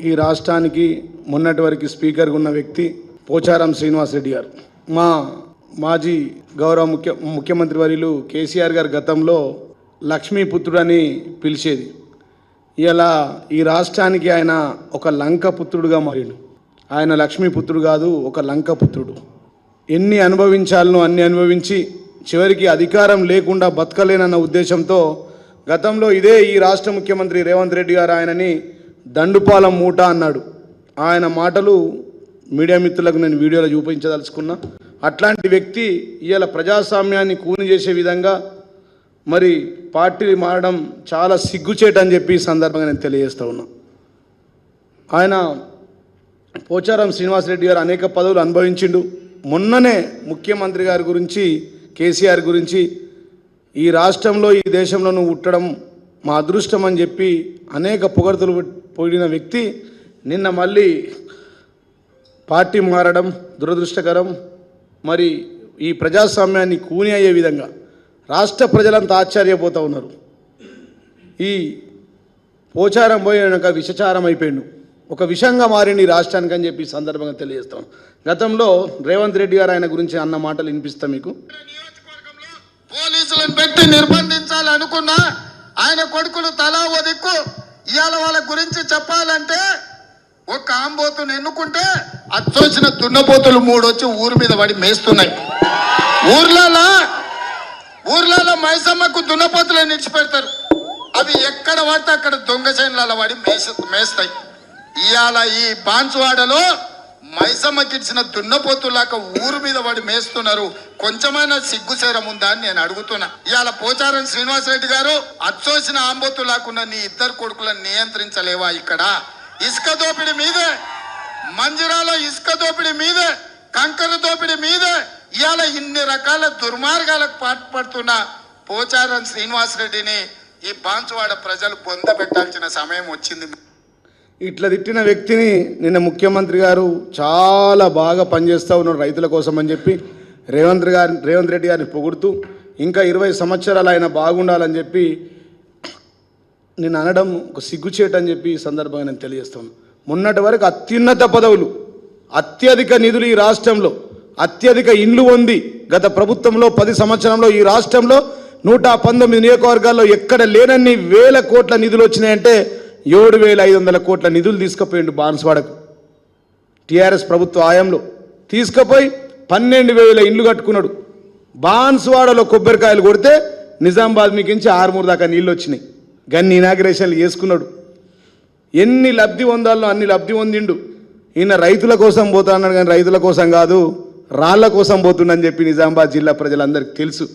ఈ రాష్ట్రానికి మొన్నటి వరకు స్పీకర్గా ఉన్న వ్యక్తి పోచారం శ్రీనివాసరెడ్డి గారు. మా మాజీ గౌరవ ముఖ్య ముఖ్యమంత్రి వర్యులు కేసీఆర్ గారు గతంలో లక్ష్మీపుత్రుడని పిలిచేది. ఇలా ఈ రాష్ట్రానికి ఆయన ఒక లంక పుత్రుడుగా మారిండు. ఆయన లక్ష్మీపుత్రుడు కాదు ఒక లంక పుత్రుడు. ఎన్ని అనుభవించాలనో అన్ని అనుభవించి చివరికి అధికారం లేకుండా బతకలేనన్న ఉద్దేశంతో గతంలో ఇదే ఈ రాష్ట్ర ముఖ్యమంత్రి రేవంత్ రెడ్డి గారు ఆయనని దండుపాలెం మూట అన్నాడు. ఆయన మాటలు మీడియా మిత్రులకు నేను వీడియోలో చూపించదలుచుకున్నా. అట్లాంటి వ్యక్తి ఇవాళ ప్రజాస్వామ్యాన్ని కూని చేసే విధంగా మరి పార్టీ మారడం చాలా సిగ్గుచేటని చెప్పి ఈ సందర్భంగా నేను తెలియజేస్తూ ఉన్నా. ఆయన పోచారం శ్రీనివాసరెడ్డి గారు అనేక పదవులు అనుభవించిండు. మొన్ననే ముఖ్యమంత్రి గారి గురించి కేసీఆర్ గురించి ఈ రాష్ట్రంలో ఈ దేశంలో నువ్వు ఉట్టడం మా అదృష్టం అని చెప్పి అనేక పొగడ్తలు పోయిన వ్యక్తి నిన్న మళ్ళీ పార్టీ మారడం దురదృష్టకరం. మరి ఈ ప్రజాస్వామ్యాన్ని కూని అయ్యే విధంగా రాష్ట్ర ప్రజలంతా ఆశ్చర్యపోతూ ఉన్నారు. ఈ పోచారం పోయినాక విషచారం అయిపోయిండు. ఒక విషంగా మారింది ఈ రాష్ట్రానికి అని చెప్పి సందర్భంగా తెలియజేస్తాం గతంలో రేవంత్ రెడ్డి గారు ఆయన గురించి అన్న మాటలు వినిపిస్తాం మీకు. పోలీసులను పెట్టి నిర్బంధించాలనుకున్నా ఆయన కొడుకులు తలా ఓ దిక్కు ఇవాళ వాళ్ళ గురించి చెప్పాలంటే ఒక ఆంబోతుని ఎన్నుకుంటే అచ్చొచ్చిన దున్నపోతులు మూడు వచ్చి ఊరి మీద పడి మేస్తున్నాయి. ఊర్లలో ఊర్లలో మైసమ్మకు దున్నపోతులు ఇడిచిపెడతారు అవి ఎక్కడ పడితే అక్కడ దొంగ చైన్ల పడి మేస మేస్తాయి. ఇవాళ ఈ బాన్సువాడలో మైసమ్మ గిడిచిన దున్నపోతులాక ఊరు మీద వాడు మేస్తున్నారు. కొంచెమైనా సిగ్గుసేరం ఉందా అని నేను అడుగుతున్నా. ఇవాళ పోచారం శ్రీనివాసరెడ్డి గారు అచ్చోసిన ఆంబోతులాకున్న నీ ఇద్దరు కొడుకులను నియంత్రించలేవా ఇక్కడ? ఇసుక దోపిడి మీదే మంజిరాలో ఇసుక దోపిడి మీదే కంకర దోపిడి మీదే ఇవాళ ఇన్ని రకాల దుర్మార్గాలకు పాటుపడుతున్న పోచారం శ్రీనివాసరెడ్డిని ఈ బాన్సువాడ ప్రజలు పొందబెట్టాల్సిన సమయం వచ్చింది. ఇట్లా తిట్టిన వ్యక్తిని నిన్న ముఖ్యమంత్రి గారు చాలా బాగా పనిచేస్తూ ఉన్నాడు రైతుల కోసం అని చెప్పి రేవంత్ గారి రేవంత్ రెడ్డి గారిని పొగుడుతూ ఇంకా ఇరవై సంవత్సరాలు ఆయన బాగుండాలని చెప్పి నేను అనడం ఒక సిగ్గుచేటని చెప్పి ఈ సందర్భంగా నేను తెలియజేస్తాను మొన్నటి వరకు అత్యున్నత పదవులు అత్యధిక నిధులు ఈ రాష్ట్రంలో అత్యధిక ఇండ్లు ఉంది గత ప్రభుత్వంలో పది సంవత్సరంలో ఈ రాష్ట్రంలో నూట పంతొమ్మిది నియోజకవర్గాల్లో ఎక్కడ లేనన్ని వేల కోట్ల నిధులు వచ్చినాయంటే ఏడు వేల ఐదు వందల కోట్ల నిధులు తీసుకుపోయిండు బాన్స్వాడకు. టీఆర్ఎస్ ప్రభుత్వ ఆయంలో తీసుకుపోయి పన్నెండు వేల ఇండ్లు కట్టుకున్నాడు. బాన్స్వాడలో కొబ్బరికాయలు కొడితే నిజామాబాద్ మీకించి ఆరుమూరు దాకా నీళ్ళు వచ్చినాయి గన్ని ఇనాగ్రేషన్లు చేసుకున్నాడు. ఎన్ని లబ్ధి పొందాలో అన్ని లబ్ధి పొందిండు. ఈయన రైతుల కోసం పోతా అన్నాడు కానీ రైతుల కోసం కాదు రాళ్ళ కోసం పోతుండని చెప్పి నిజామాబాద్ జిల్లా ప్రజలందరికీ తెలుసు.